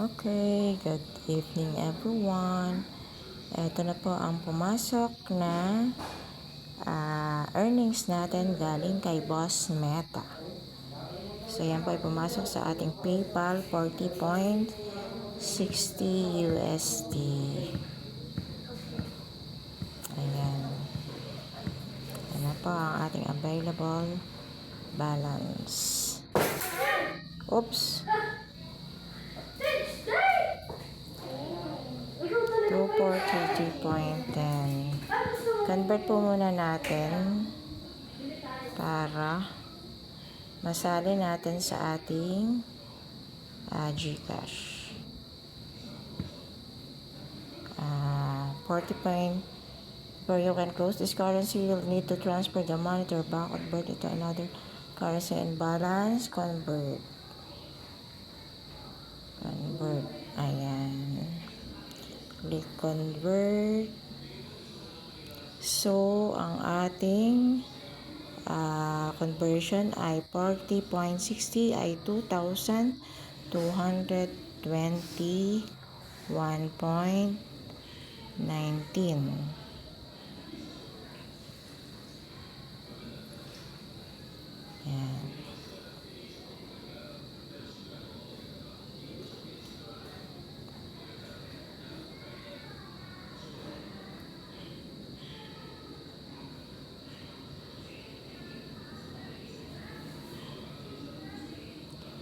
Okay, good evening everyone. Ito na po ang pumasok na ah, earnings natin galing kay Boss Meta. So yan po ay pumasok sa ating PayPal 40.60 USD. Ayan. Yan na po ang ating available balance. Oops. 2433.10 Convert po muna natin para masali natin sa ating ah, Gcash. Ah, 40 point where you can close this currency you'll need to transfer the money to your bank convert it to another currency and balance convert. Convert ayan click convert so ang ating ah, conversion ay 40.60 ay 2,221.19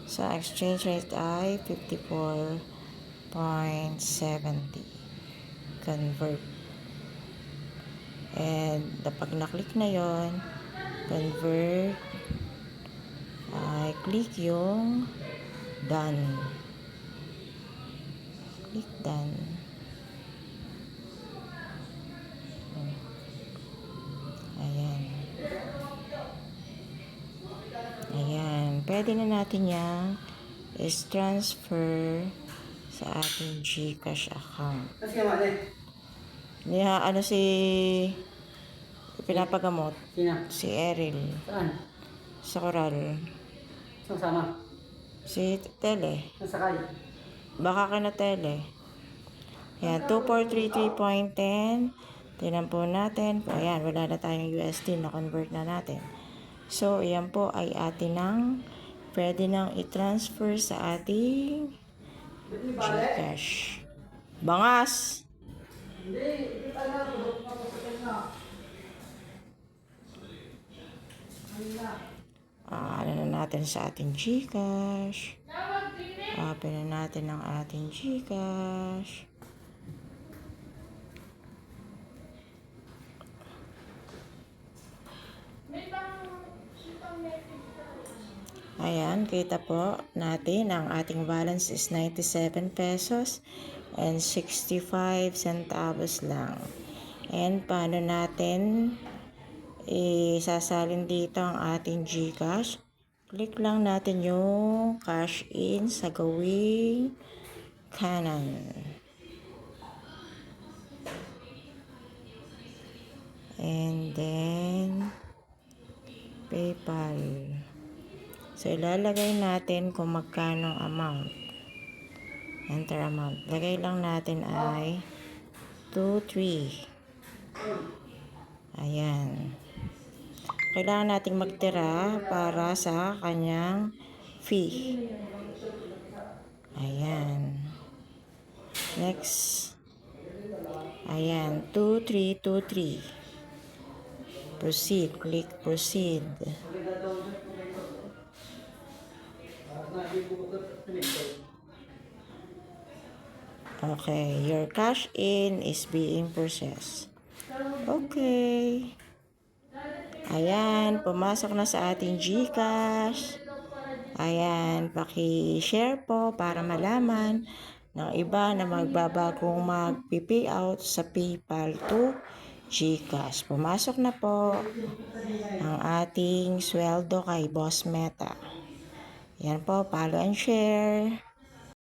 Sa exchange rate ay 54.70. Convert. And kapag na-click na yon convert, ay click yung done. Click done. Pwede na natin yan is transfer sa ating Gcash account. Niya, ano si pinapagamot? Sino? Si Eril. Saan? Sa Coral. Saan sama? Si Tele. Nasakay. Baka ka na Tele. Yan, 2433.10. Tingnan po natin. Ayan, wala na tayong USD. Na-convert na natin. So, ayan po ay atin ng pwede nang i-transfer sa ating Gcash. Bangas! Ah, ano na natin sa ating Gcash. Open na natin ang ating Gcash. Ayan, kita po natin ang ating balance is 97 pesos and 65 centavos lang. And paano natin isasalin dito ang ating Gcash? Click lang natin yung cash in sa gawing kanan. And then PayPal. So, ilalagay natin kung magkano amount. Enter amount. Lagay lang natin ay 2, 3. Ayan. Kailangan nating magtira para sa kanyang fee. Ayan. Next. Ayan. 2, 3, 2, 3. Proceed. Click proceed. Okay, your cash in is being processed. Okay. Ayan, pumasok na sa ating GCash. Ayan, paki-share po para malaman ng iba na magbabagong mag-payout sa PayPal to GCash. Pumasok na po ang ating sweldo kay Boss Meta. Yan po, follow and share.